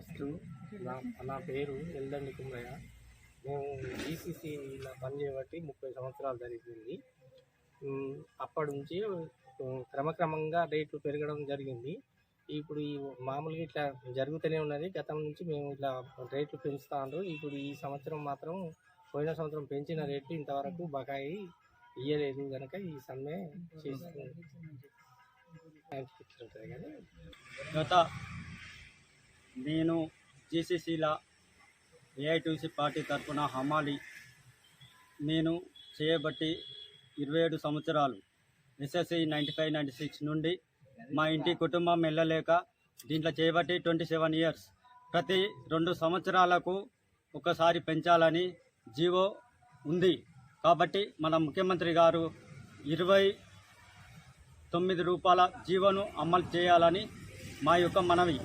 First నా నా పేరు ఎల్దండి కుమ్మయ్య మేము జీసీసీలో పనిచేయబట్టి ముప్పై సంవత్సరాలు జరిగింది. అప్పటి నుంచి క్రమక్రమంగా రేట్లు పెరగడం జరిగింది. ఇప్పుడు ఈ మామూలుగా ఇట్లా జరుగుతూనే ఉన్నది. గతం నుంచి మేము ఇట్లా రేట్లు పెంచుతాండ్రు. ఇప్పుడు ఈ సంవత్సరం మాత్రం పోయిన సంవత్సరం పెంచిన రేట్లు ఇంతవరకు బకాయి ఇయ్యలేదు కనుక ఈ సమ్మె చేసుకుంటుంది కానీ గత నేను జీసీసీల ఏఐటీసీ పార్టీ తరఫున హమాలి. నేను చేయబట్టి ఇరవై ఏడు సంవత్సరాలు. SSC ninety five ninety six నుండి మా ఇంటి కుటుంబం వెళ్ళలేక దీంట్లో చేయబట్టి ట్వంటీ సెవెన్ ఇయర్స్. ప్రతి రెండు సంవత్సరాలకు ఒకసారి పెంచాలని జీవో ఉంది. కాబట్టి మన ముఖ్యమంత్రి గారు ఇరవై తొమ్మిది రూపాయల జీవోను అమలు చేయాలని మా యొక్క మనవి.